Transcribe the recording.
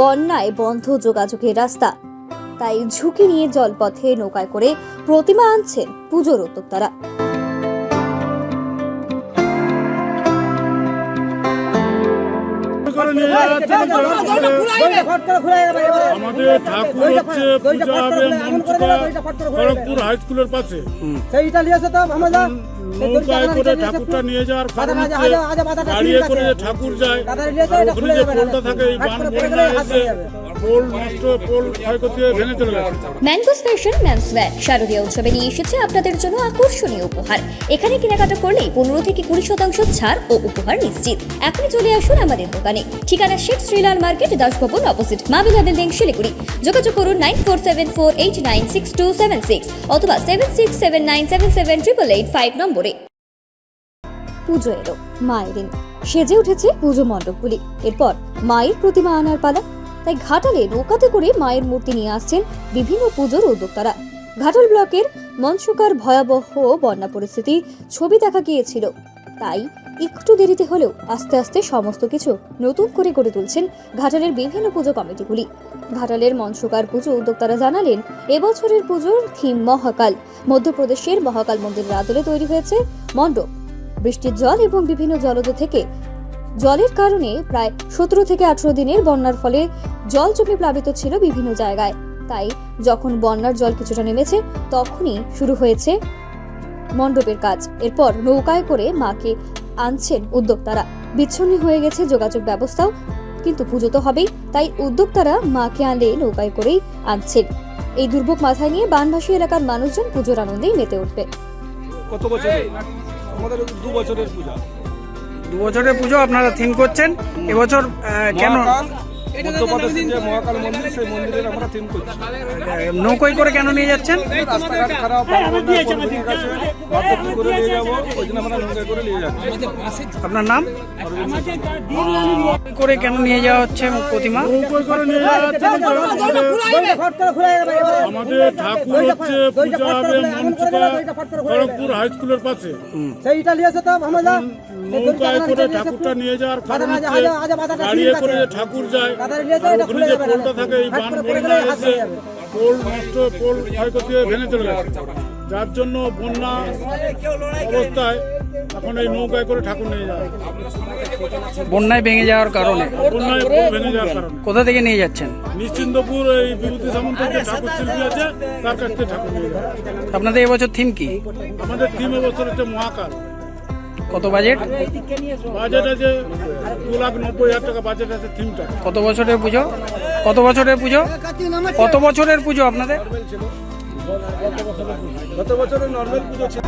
বন্যায় বন্ধ যোগাযোগের রাস্তা। তাই ঝুঁকি নিয়ে জলপথে নৌকায় করে প্রতিমা আনছেন পুজোর উদ্যোক্তারা। আমাদের ঠাকুর হচ্ছে পূজা হবে খড়গপুর হাই স্কুলের পাশে। সেইটা তো আমরা নৌকায় করে ঠাকুরটা নিয়ে যাওয়ার কারণ হচ্ছে গাড়িয়ে করে যে ঠাকুর যায় আর ওখানে যে পোলটা থাকে এই বান বন্যা এসে পোল নষ্ট পোল ক্ষয়ক্ষতি হয়ে ভেঙে চলে গেছে। ম্যাঙ্গোস ফ্যাশন ম্যান্সওয়্যার শারদীয় উৎসবে নিয়ে এসেছে আপনাদের জন্য আকর্ষণীয় উপহার। এখানে কেনাকাটা করলেই পনেরো থেকে কুড়ি শতাংশ ছাড় ও উপহার নিশ্চিত। এখনই চলে আসুন আমাদের দোকানে। ঠিকানা Sheikh Srilal market Das Bhavan opposite Mabila building Siliguri. যোগাযোগ করুন nine four seven four eight nine six two seven six অথবা seven six seven nine seven seven triple eight five নম্বরে। পুজো এলো, মায়ের দিন। সেজে উঠেছে পুজো মণ্ডপগুলি। এরপর মায়ের প্রতিমা আনার পালা। তাই ঘাটালে নৌকাতে করে মায়ের মূর্তি নিয়ে আসছেন বিভিন্ন পুজোর উদ্যোক্তারা। ঘাটাল ব্লকের মনসুকার ভয়াবহ বন্যা পরিস্থিতি ছবি দেখা গিয়েছিল। তাই একটু দেরিতে হলেও আস্তে আস্তে সমস্ত কিছু নতুন করে গড়ে তুলছেন ঘাটালের বিভিন্ন পুজো কমিটিগুলি। ঘাটালের মনসুকার পুজো উদ্যোক্তারা জানালেন, এবছরের পুজোর থিম মহাকাল। মধ্যপ্রদেশের মহাকাল মন্দিরের আদলে তৈরি হয়েছে মণ্ডপ। বৃষ্টির জল এবং বিভিন্ন জলজ থেকে, জলের কারণে প্রায় সতেরো থেকে আঠারো দিনের বন্যার ফলে জল জমে প্লাবিত ছিল বিভিন্ন জায়গায়। তাই যখন বন্যার জল কিছুটা নেমেছে, তখনই শুরু হয়েছে মণ্ডপের কাজ। এরপর নৌকায় করে মাকে আনছেন উদ্যোক্তারা। বিচ্ছিন্ন হয়ে গেছে যোগাযোগ ব্যবস্থাও কিন্তু পুজো তো হবেই তাই উদ্যোক্তারা মাকে আনলে নৌকায় করেই আনছেন। এই দুর্ভোগ মাথায় নিয়ে বানভাসী এলাকার মানুষজন পুজোর আনন্দেই মেতে উঠবে। কত বছর আমাদের দু বছরের পূজা। দু বছরের পুজো আপনারা থিম করছেন। এবছর কেন? মধ্যপ্রদেশের যে মহাকাল মন্দির সেই মন্দিরের আমরা থিম করছি। নৌকোয় করে কেন নিয়ে যাচ্ছেন? রাস্তাঘাট খারাপ বন্যা বন ভেঙে গেছে ভাবতে কি করে নিয়ে যাব ওই জন্য আমরা নৌকা করে নিয়ে যাচ্ছি। আপনার নাম? করে কেন নিয়ে যাওয়া হচ্ছে প্রতিমা? নৌকায় করে নিয়ে যাচ্ছে ফট করে। খুলে যাবে। এবারে। আমাদের ঠাকুর হচ্ছে পূজা হবে মঞ্চুকা খড়গপুর হাই স্কুলের পাশে। সেইটা নিয়েছে তো আমরা নৌকায় করে ঠাকুরটা নিয়ে যাওয়ার কারণ হচ্ছে আজা- আজা বাধাটা গাড়িয়ে করে ঠাকুর যায় তাড়াতাড়ি নিয়ে যাও, আর এটা ওখানে যে পোলটা থাকে এই বান বন্যা এসে পোল নষ্ট পোল ক্ষয়ক্ষতি হয়ে ভেঙে চলে গেছে। যার জন্য বন্যা অবস্থায় এখন এই নৌকায় করে ঠাকুর নিয়ে যায় বন্যায় ভেঙে যাওয়ার কারণে? বন্যায় ভেঙে যাওয়ার কারণে। কোথা থেকে নিয়ে যাচ্ছেন? নিশ্চিন্দপুর এই বিভূতি সামন্ত যে ঠাকুর শিল্পী আছে তার কাছ থেকে ঠাকুর নিয়ে যায় আপনাদের এবছর থিম কি? আমাদের থিম এবছর হচ্ছে মহাকাল। কত বাজেট? বাজেট আছে দু লাখ নব্বই হাজার টাকা বাজেট আছে থিমটা। কত বছরের পুজো? কত বছরের পুজো? কত বছরের পুজো আপনাদের? গত বছরের নর্মাল পুজো ছিল?